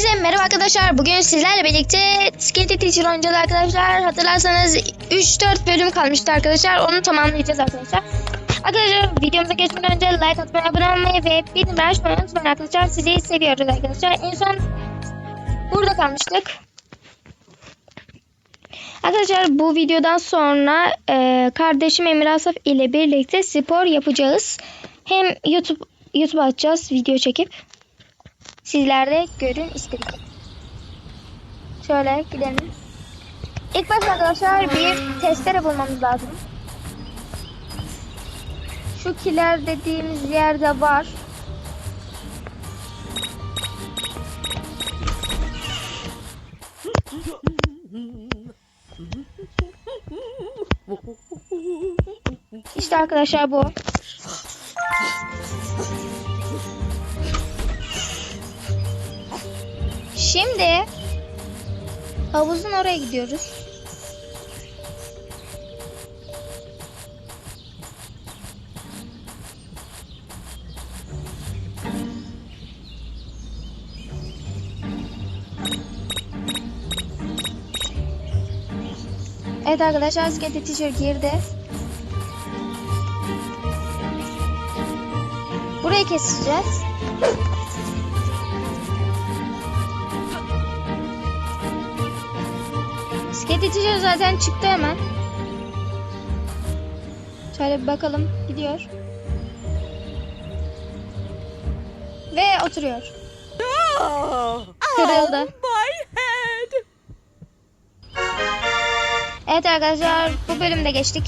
Hepinize merhaba arkadaşlar. Bugün sizlerle birlikte Skate Teacher oynayacağız arkadaşlar. Hatırlarsanız 3-4 bölüm kalmıştı arkadaşlar. Onu tamamlayacağız arkadaşlar. Arkadaşlar videomuza geçmeden önce like atmayı, abone olmayı ve bildirimleri açmayı unutmayın arkadaşlar. Sizi seviyoruz arkadaşlar. En son burada kalmıştık. Arkadaşlar bu videodan sonra e, kardeşim Emir Asaf ile birlikte spor yapacağız. Hem YouTube YouTube açacağız video çekip. Sizler de görün istedik. Şöyle gidelim. İlk başta arkadaşlar bir testere bulmamız lazım. Şu kiler dediğimiz yerde var. İşte arkadaşlar bu. Şimdi havuzun oraya gidiyoruz. Evet arkadaşlar skate teacher girdi. Burayı keseceğiz. Teacher zaten çıktı hemen. Şöyle bir bakalım. Gidiyor. Ve oturuyor. Kırıldı. my head! Evet arkadaşlar bu bölümde geçtik.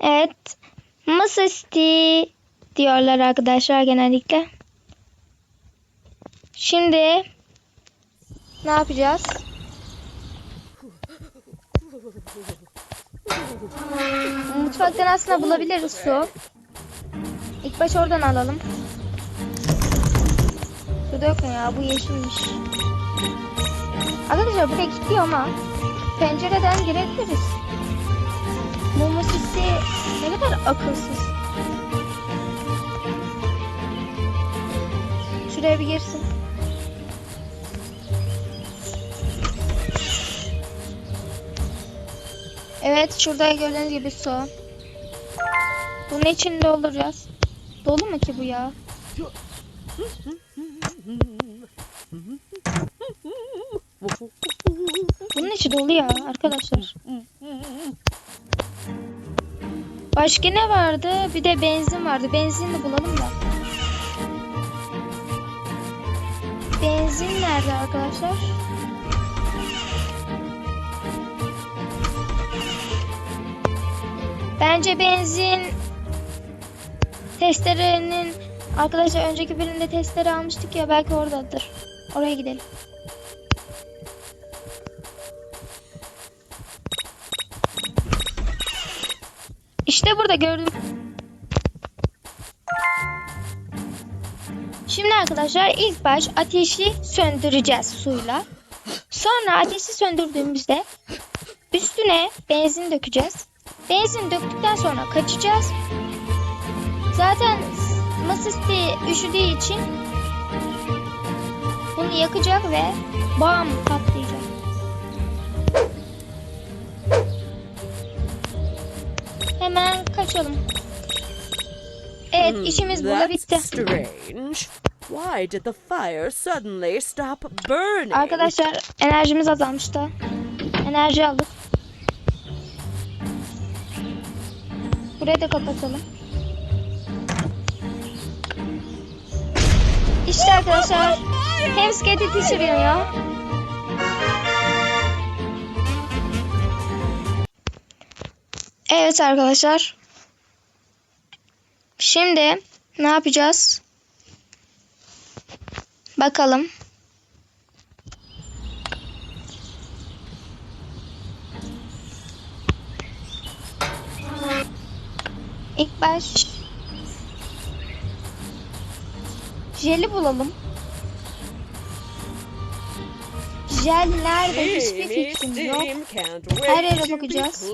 Evet. Masaüstü diyorlar arkadaşlar genellikle. Şimdi ne yapacağız? Mutfaktan aslında bulabiliriz su. İlk baş oradan alalım. Su da yok mu ya? Bu yeşilmiş. Arkadaşlar buraya kilitliyor ama pencereden girebiliriz. Bu musisi ne kadar akılsız. Şuraya bir girsin. Evet şurada gördüğünüz gibi su. Bunun için dolduracağız. Dolu mu ki bu ya? Bunun içi dolu ya arkadaşlar. Başka ne vardı? Bir de benzin vardı. Benzinli bulalım da. Benzin nerede arkadaşlar? Bence benzin testerenin arkadaşlar önceki bölümde testere almıştık ya belki oradadır. Oraya gidelim. İşte burada gördüm. Şimdi arkadaşlar ilk baş ateşi söndüreceğiz suyla. Sonra ateşi söndürdüğümüzde üstüne benzin dökeceğiz. Benzin döktükten sonra kaçacağız. Zaten masası üşüdüğü için bunu yakacak ve bam patlayacak. Hemen kaçalım. Evet işimiz burada bitti. Why did the fire suddenly stop burning? Arkadaşlar enerjimiz azalmış da. Enerji aldık. Burayı da kapatalım. İşte arkadaşlar hem skate teacher yanıyor. Evet arkadaşlar. Şimdi ne yapacağız? Bakalım. İlk baş jeli bulalım. Jel nerede? Hiçbir fikrim yok. Her yere bakacağız.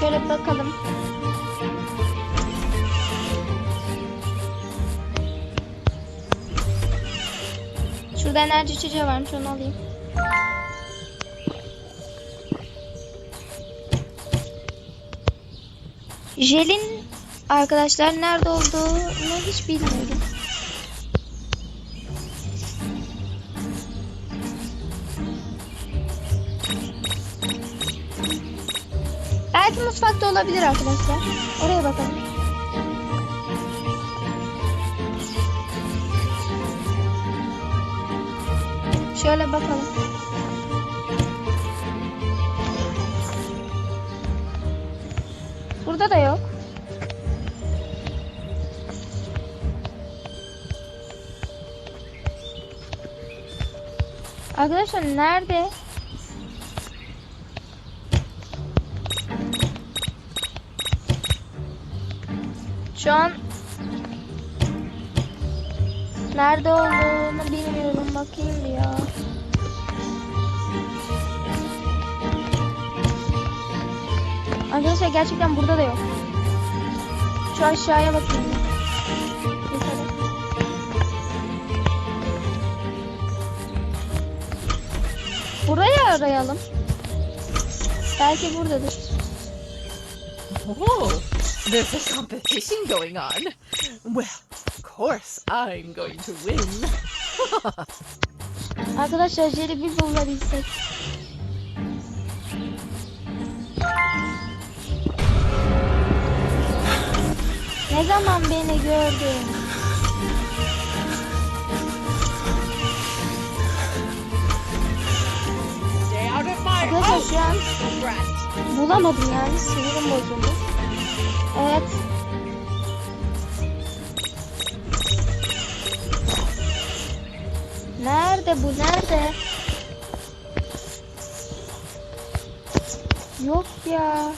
Şöyle bakalım. Şurada enerji içeceği varmış onu alayım. Jelin arkadaşlar nerede olduğunu hiç bilmiyorum. Belki mutfakta olabilir arkadaşlar. Oraya bakalım. Şöyle bakalım. Burada da yok. Arkadaşlar nerede? Şu an nerede olduğunu bilmiyorum. Bakayım bir ya. Arkadaşlar gerçekten burada da yok. Şu aşağıya. Yukarı. Burayı arayalım. Belki buradadır. Oh, there's a competition going on. Well, of course I'm going to win. Arkadaşlar Jerry bir bulabilsek. Ne zaman beni gördün? Arkadaşlar bulamadım yani sinirim bozuldu. Evet. Nerede bu nerede? Yok ya.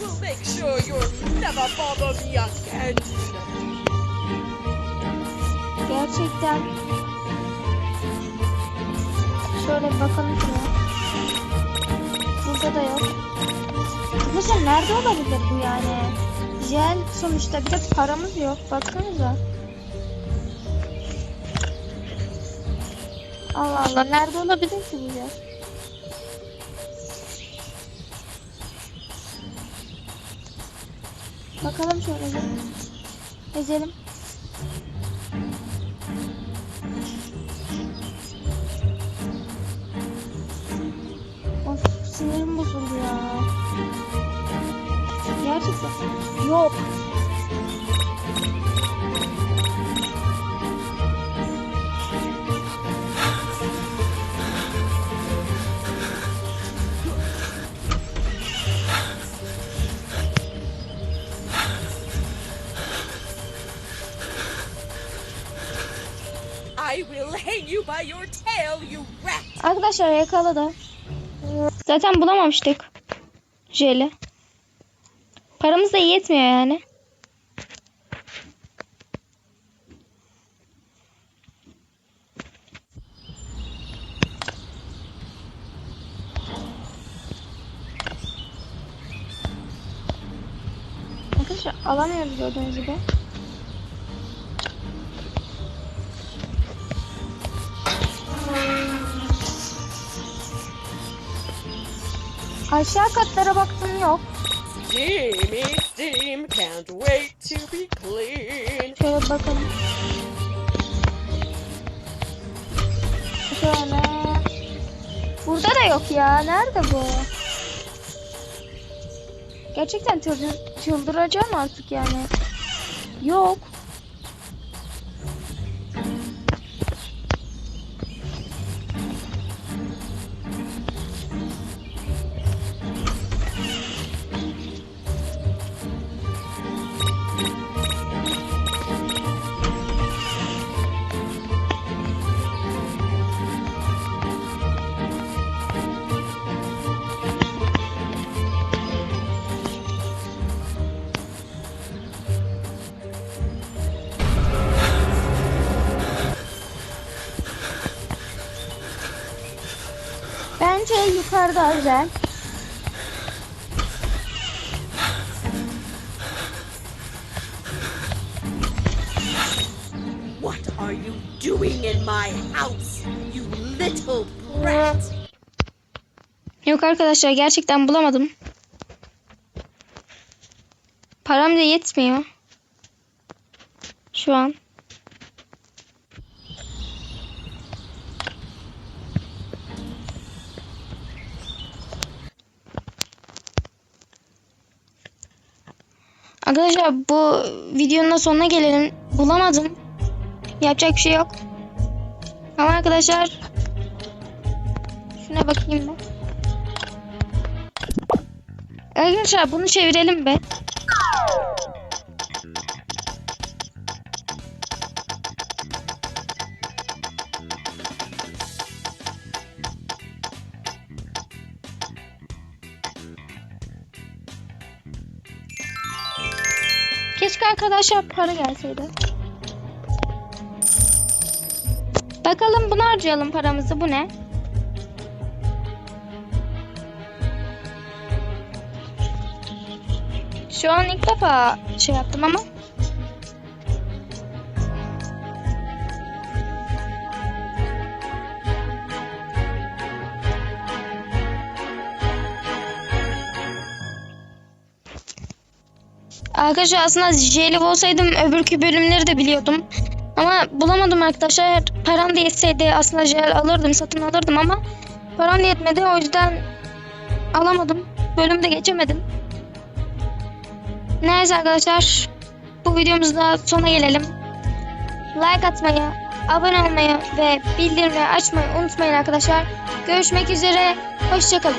Will make sure you'll never bother me again. Gerçekten. Şöyle bakalım şuraya. Burada da yok. Arkadaşlar nerede olabilir bu yani? Jel sonuçta bir de paramız yok. Baksanıza. Allah Allah nerede olabilir ki bu jel? Bakalım şöyle. Ezelim. Of sinirim bozuldu ya. Gerçekten. Yok. You by your tail, you rat. Arkadaşlar yakaladı. Zaten bulamamıştık. Jeli. Paramız da yetmiyor yani. Arkadaşlar alamıyoruz gördüğünüz gibi. Aşağı katlara baktım yok. Jimmy Steam can't wait to be clean. Şöyle bakalım. Şöyle. Burada da yok ya. Nerede bu? Gerçekten çıldır- çıldıracağım artık yani. Yok. Bunlar daha güzel. What are you doing in my house, you little brat? Yok arkadaşlar gerçekten bulamadım. Param da yetmiyor. Şu an. Arkadaşlar bu videonun da sonuna gelelim. Bulamadım. Yapacak bir şey yok. Ama arkadaşlar şuna bakayım ben. Arkadaşlar bunu çevirelim be. Keşke arkadaşlar para gelseydi. Bakalım bunu harcayalım paramızı. Bu ne? Şu an ilk defa şey yaptım ama. Arkadaşlar aslında jelly olsaydım öbürkü bölümleri de biliyordum. Ama bulamadım arkadaşlar. Param da yetseydi aslında jel alırdım, satın alırdım ama param da yetmedi. O yüzden alamadım. Bölümde geçemedim. Neyse arkadaşlar. Bu videomuzda sona gelelim. Like atmayı, abone olmayı ve bildirimleri açmayı unutmayın arkadaşlar. Görüşmek üzere. Hoşçakalın.